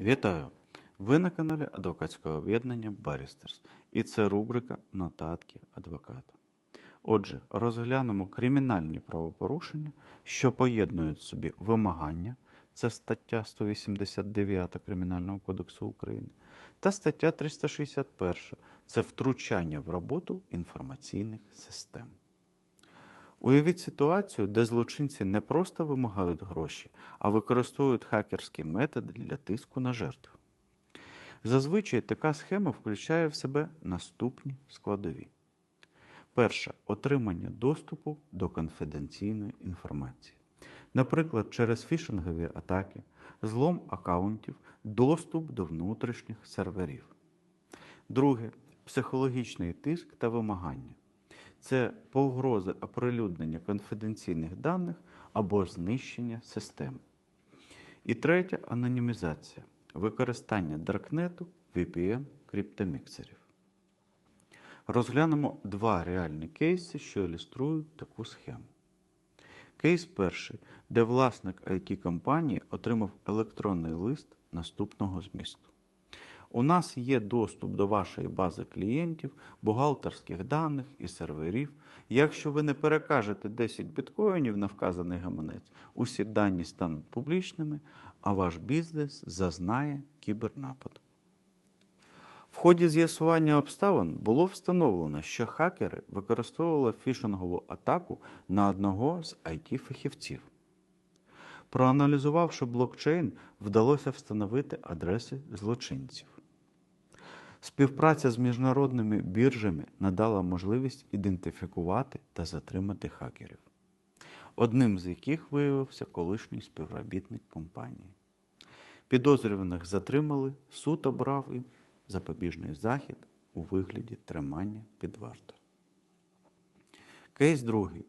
Вітаю! Ви на каналі адвокатського об'єднання Барістерс, і це рубрика Нотатки адвоката. Отже, розглянемо кримінальні правопорушення, що поєднують собі вимагання, це стаття 189 Кримінального кодексу України, та стаття 361 це втручання в роботу інформаційних систем. Уявіть ситуацію, де злочинці не просто вимагають гроші, а використовують хакерські методи для тиску на жертву. Зазвичай така схема включає в себе наступні складові. Перше отримання доступу до конфіденційної інформації. Наприклад, через фішингові атаки, злом акаунтів, доступ до внутрішніх серверів. Друге психологічний тиск та вимагання. Це погрози оприлюднення конфіденційних даних або знищення системи. І третє анонімізація, використання даркнету, VPN, криптоміксерів. Розглянемо два реальні кейси, що ілюструють таку схему. Кейс перший, де власник it компанії отримав електронний лист наступного змісту. У нас є доступ до вашої бази клієнтів, бухгалтерських даних і серверів. Якщо ви не перекажете 10 біткоїнів на вказаний гаманець, усі дані стануть публічними, а ваш бізнес зазнає кібернападу. В ході з'ясування обставин було встановлено, що хакери використовували фішингову атаку на одного з IT-фахівців. Проаналізувавши блокчейн, вдалося встановити адреси злочинців. Співпраця з міжнародними біржами надала можливість ідентифікувати та затримати хакерів, одним з яких виявився колишній співробітник компанії. Підозрюваних затримали, суд обрав їм запобіжний захід у вигляді тримання під вартою. Кейс другий.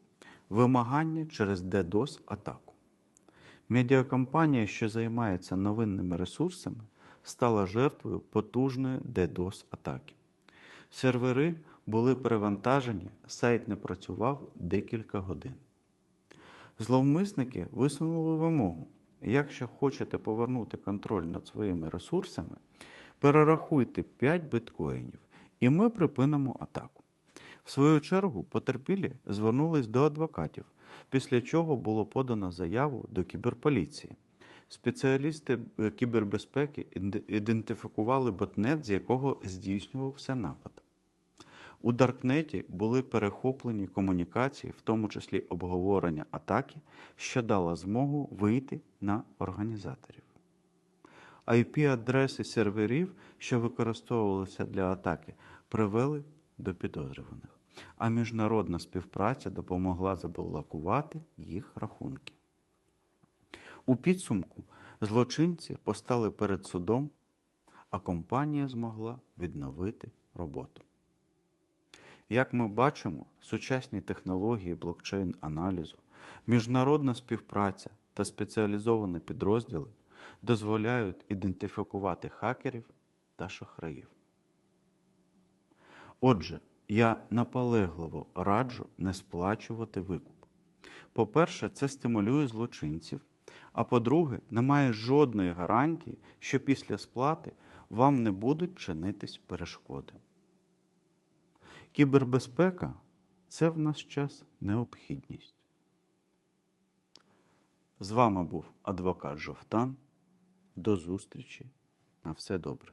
Вимагання через DDoS-атаку. Медіакомпанія, що займається новинними ресурсами, стала жертвою потужної DDoS-атаки. Сервери були перевантажені, сайт не працював декілька годин. Зловмисники висунули вимогу. Якщо хочете повернути контроль над своїми ресурсами, перерахуйте 5 біткоїнів, і ми припинимо атаку. В свою чергу потерпілі звернулись до адвокатів, після чого було подано заяву до кіберполіції. Спеціалісти е, кібербезпеки ідентифікували ботнет, з якого здійснювався напад. У Даркнеті були перехоплені комунікації, в тому числі обговорення атаки, що дало змогу вийти на організаторів. IP-адреси серверів, що використовувалися для атаки, привели до підозрюваних, а міжнародна співпраця допомогла заблокувати їх рахунки. У підсумку злочинці постали перед судом, а компанія змогла відновити роботу. Як ми бачимо, сучасні технології блокчейн-аналізу, міжнародна співпраця та спеціалізовані підрозділи дозволяють ідентифікувати хакерів та шахраїв. Отже, я наполегливо раджу не сплачувати викуп. По-перше, це стимулює злочинців, а по-друге, немає жодної гарантії, що після сплати вам не будуть чинитись перешкоди. Кібербезпека це в наш час необхідність. З вами був адвокат Жовтан. До зустрічі. На все добре.